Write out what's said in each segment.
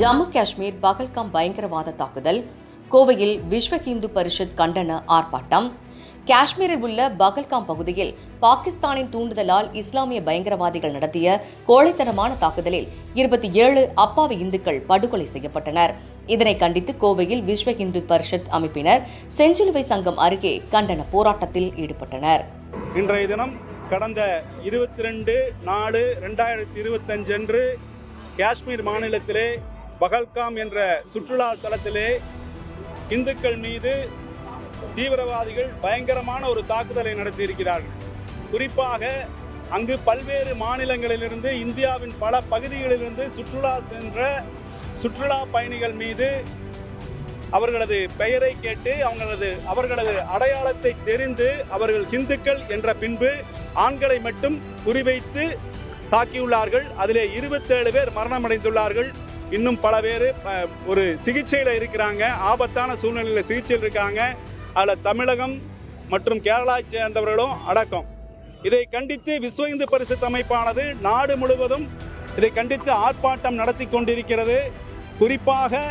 ஜம்மு காஷ்மீர் பகல்காம் பயங்கரவாத தாக்குதல் கோவையில் விஸ்வ ஹிந்து பரிஷத் கண்டன ஆர்ப்பாட்டம் காஷ்மீரில் உள்ள பகல்காம் பகுதியில் பாகிஸ்தானின் தூண்டுதலால் இஸ்லாமிய பயங்கரவாதிகள் நடத்திய கோழைத்தனமான தாக்குதலில் இருபத்தி ஏழு அப்பாவி இந்துக்கள் படுகொலை செய்யப்பட்டனர். இதனை கண்டித்து கோவையில் விஸ்வ இந்து பரிஷத் அமைப்பினர் செஞ்சிலுவை சங்கம் அருகே கண்டன போராட்டத்தில் ஈடுபட்டனர். இன்றைய தினம் கடந்த இருபத்தி ரெண்டு நாலு ரெண்டாயிரத்தி இருபத்தஞ்சு அன்று காஷ்மீர் மாநிலத்திலே பகல்காம் என்ற சுற்றுலா தலத்திலே இந்துக்கள் மீது தீவிரவாதிகள் பயங்கரமான ஒரு தாக்குதலை நடத்தியிருக்கிறார்கள். குறிப்பாக அங்கு பல்வேறு மாநிலங்களிலிருந்து இந்தியாவின் பல பகுதிகளிலிருந்து சுற்றுலா சென்ற சுற்றுலா பயணிகள் மீது அவர்களது பெயரை கேட்டு அவங்களது அவர்களது அடையாளத்தை தெரிந்து அவர்கள் ஹிந்துக்கள் என்ற பின்பு ஆண்களை மட்டும் குறிவைத்து தாக்கியுள்ளார்கள். அதிலே இருபத்தேழு பேர் மரணமடைந்துள்ளார்கள். இன்னும் பல பேர் ஒரு சிகிச்சையில் இருக்கிறாங்க ஆபத்தான சூழ்நிலையில் சிகிச்சையில் இருக்காங்க. அதில் தமிழகம் மற்றும் கேரளாவை சேர்ந்தவர்களும் அடக்கம். இதை கண்டித்து விஸ்வ இந்து பரிசுத் அமைப்பானது நாடு முழுவதும் இதை கண்டித்து ஆர்ப்பாட்டம் நடத்தி கொண்டிருக்கிறது. குறிப்பாக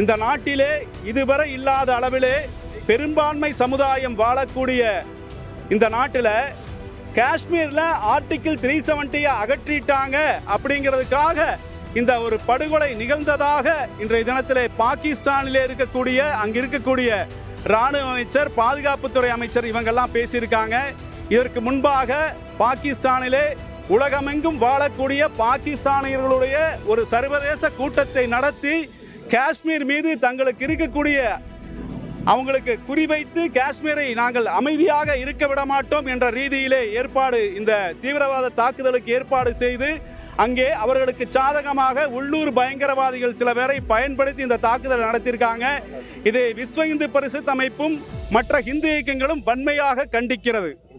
இந்த நாட்டிலே இதுவரை இல்லாத அளவிலே பெரும்பான்மை சமுதாயம் வாழக்கூடிய இந்த நாட்டில் காஷ்மீரில் ஆர்டிக்கிள் த்ரீ செவன்ட்டியை அகற்றிட்டாங்க அப்படிங்கிறதுக்காக இந்த ஒரு படுகொலை நிகழ்ந்ததாக இன்றைய தினத்திலே பாகிஸ்தானிலே இருக்கக்கூடிய அங்க இருக்கக்கூடிய ராணுவ அமைச்சர் பாதுகாப்புத்துறை அமைச்சர் இவங்கெல்லாம் பேசியிருக்காங்க. இதற்கு முன்பாக பாகிஸ்தானிலே உலகமெங்கும் வாழக்கூடிய பாகிஸ்தானியர்களுடைய ஒரு சர்வதேச கூட்டத்தை நடத்தி காஷ்மீர் மீது தங்களுக்கு இருக்கக்கூடிய அவங்களுக்கு குறிவைத்து காஷ்மீரை நாங்கள் அமைதியாக இருக்க விட மாட்டோம் என்ற ரீதியிலே ஏற்பாடு இந்த தீவிரவாத தாக்குதலுக்கு ஏற்பாடு செய்து அங்கே அவர்களுக்கு சாதகமாக உள்ளூர் பயங்கரவாதிகள் சில பேரை பயன்படுத்தி இந்த தாக்குதல் நடத்தியிருக்காங்க. இது விஸ்வ இந்து பரிசுத் அமைப்பும் மற்ற இந்து இயக்கங்களும் வன்மையாக கண்டிக்கிறது.